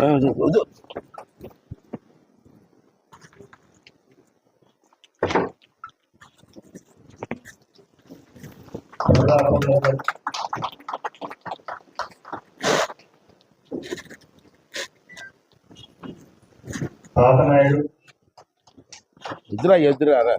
వద్దు, వద్దు. తాతనాయుడు ఎదురా ఎదురా రా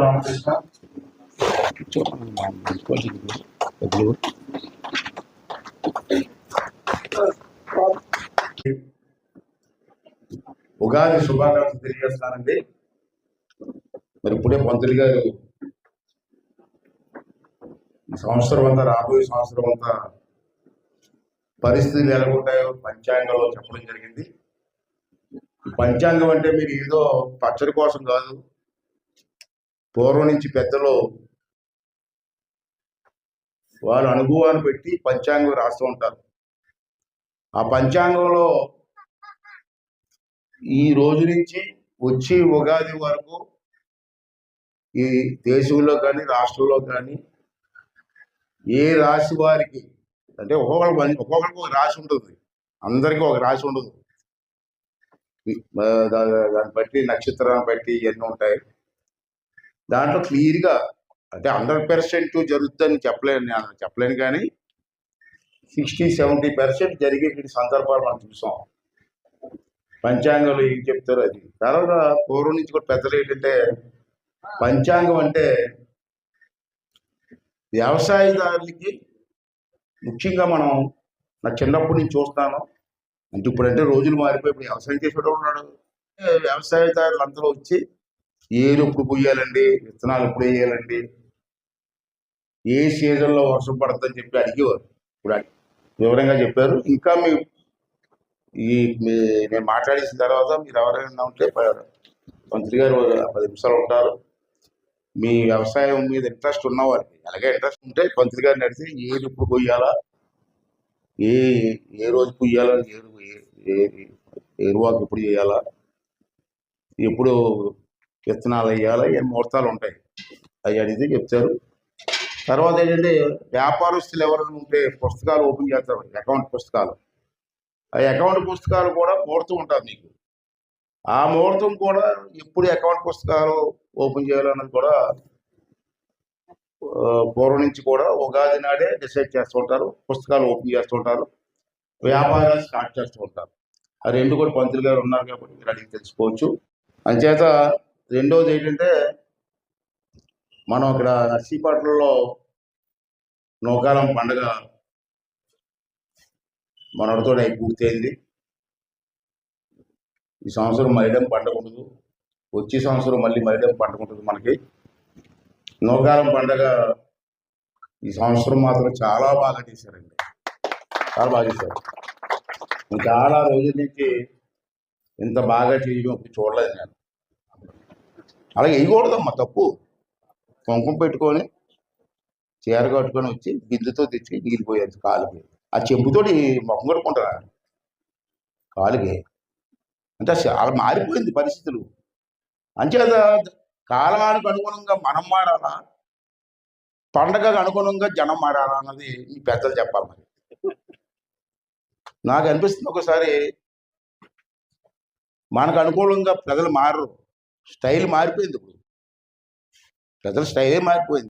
రామకృష్ణ కూర్చో. మనం మంచుకోవాల్సింది. ఉగాది శుభాకాంక్షలు తెలియజేస్తానండి మరి ఇప్పుడే పంతులు గారు సంవత్సరం అంతా రాబోయే సంవత్సరం అంతా పరిస్థితులు ఎలా ఉంటాయో పంచాంగంలో చెప్పడం జరిగింది. పంచాంగం అంటే మీరు ఏదో పచ్చడి కోసం కాదు పూర్వం నుంచి పెద్దలు వారు అనుభవాన్ని పెట్టి పంచాంగం రాస్తూ ఉంటారు. ఆ పంచాంగంలో ఈ రోజు నుంచి వచ్చి ఉగాది వరకు ఈ దేశంలో కానీ రాష్ట్రంలో కానీ ఏ రాశి వారికి అంటే ఒక్కొక్కరికి ఒక్కొక్కరికి ఒక రాశి ఉంటుంది. అందరికీ ఒక రాశి ఉండదు దా- దాన్ని బట్టి నక్షత్రాన్ని బట్టి ఇవన్నీ ఉంటాయి. దాంట్లో క్లియర్గా అంటే హండ్రెడ్ పర్సెంట్ జరుగుతుందని చెప్పలేను నేను చెప్పలేను కానీ సిక్స్టీ సెవెంటీ పర్సెంట్ జరిగే సందర్భాలు మనం చూసాం. పంచాంగంలో ఏం చెప్తారు అది. తర్వాత పూర్వం నుంచి కూడా పెద్దలు ఏంటంటే పంచాంగం అంటే వ్యవసాయదారులకి ముఖ్యంగా మనం నా చిన్నప్పటి నుంచి చూస్తాను. అంటే ఇప్పుడంటే రోజులు మారిపోయి ఇప్పుడు వ్యవసాయం చేసేటోడు ఉన్నాడు. వ్యవసాయదారులు అందరూ వచ్చి ఏరు ఎప్పుడు పొయ్యాలండి విత్తనాలు ఎప్పుడు వేయాలండి? ఏ సీజన్లో వర్షం పడుతుందని చెప్పి అడిగేవారు. ఇప్పుడు వివరంగా చెప్పారు. ఇంకా మీ ఈ మీ- నేను మాట్లాడేసిన తర్వాత మీరు ఎవరైనా ఉంటే మంత్రి గారు పది నిమిషాలు ఉంటారు. మీ వ్యవసాయం మీద ఇంట్రెస్ట్ ఉన్నవారికి. అలాగే ఇంట్రెస్ట్ ఉంటే మంత్రి గారిని అడిగితే ఏది ఇప్పుడు కొయ్యాలా? ఏ ఏ రోజు కొయ్యాలా? ఏ ఎరువాకు ఎప్పుడు చేయాలా? ఎప్పుడు విత్తనాలు వేయాలా? ఏ ముహూర్తాలు ఉంటాయి? అవి అడిగితే చెప్తారు. తర్వాత ఏంటంటే వ్యాపారస్తులు ఎవరైనా ఉంటే పుస్తకాలు ఓపెన్ చేస్తారు. అకౌంట్ పుస్తకాలు. ఆ అకౌంట్ పుస్తకాలు కూడా ముహూర్తం ఉంటుంది మీకు. ఆ ముహూర్తం కూడా ఎప్పుడు అకౌంట్ పుస్తకాలు ఓపెన్ చేయాలన్నది కూడా పూర్వం నుంచి కూడా ఉగాది నాడే డిసైడ్ చేస్తూ ఉంటారు పుస్తకాలు ఓపెన్ చేస్తూ ఉంటారు వ్యాపారాలు స్టార్ట్ చేస్తూ ఉంటారు. ఆ రెండు కూడా పంతులు గారు ఉన్నారు కాబట్టి మీరు అడిగి తెలుసుకోవచ్చు. అంచేత రెండోది ఏంటంటే మనం ఇక్కడ నర్సీపట్నంలో నూకాలం పండగ మనతో అయి పూర్తయింది. ఈ సంవత్సరం మైడం పండగ ఉండదు. వచ్చే సంవత్సరం మళ్ళీ మైడం పండుగ ఉంటుంది మనకి. నోకాలం పండగ ఈ సంవత్సరం మాత్రం చాలా బాగా చేశారండి. చాలా బాగా చేశారు. చాలా రోజుల నుంచి ఇంత బాగా చేయడం ఇప్పుడు చూడలేదు నేను. అలాగే వేయకూడదమ్మా తప్పు. కుంకుమ పెట్టుకొని చీర కట్టుకొని వచ్చి బిందుతో తెచ్చి నీళ్ళిపోయారు కాలుకి. ఆ చెంపుతోటి మొహం కడుకుంటారా కాలుకి. అంటే చాలా మారిపోయింది పరిస్థితులు. అంచేత కాలానికి అనుగుణంగా మనం మారాలా? పండగకు అనుగుణంగా జనం మారాలా అన్నది ఈ పెద్దలు చెప్పాలి మరి. నాకు అనిపిస్తుంది ఒకసారి మనకు అనుకూలంగా ప్రజలు మారరు. స్టైల్ మారిపోయింది ఇప్పుడు. ప్రజల స్టైలే మారిపోయింది.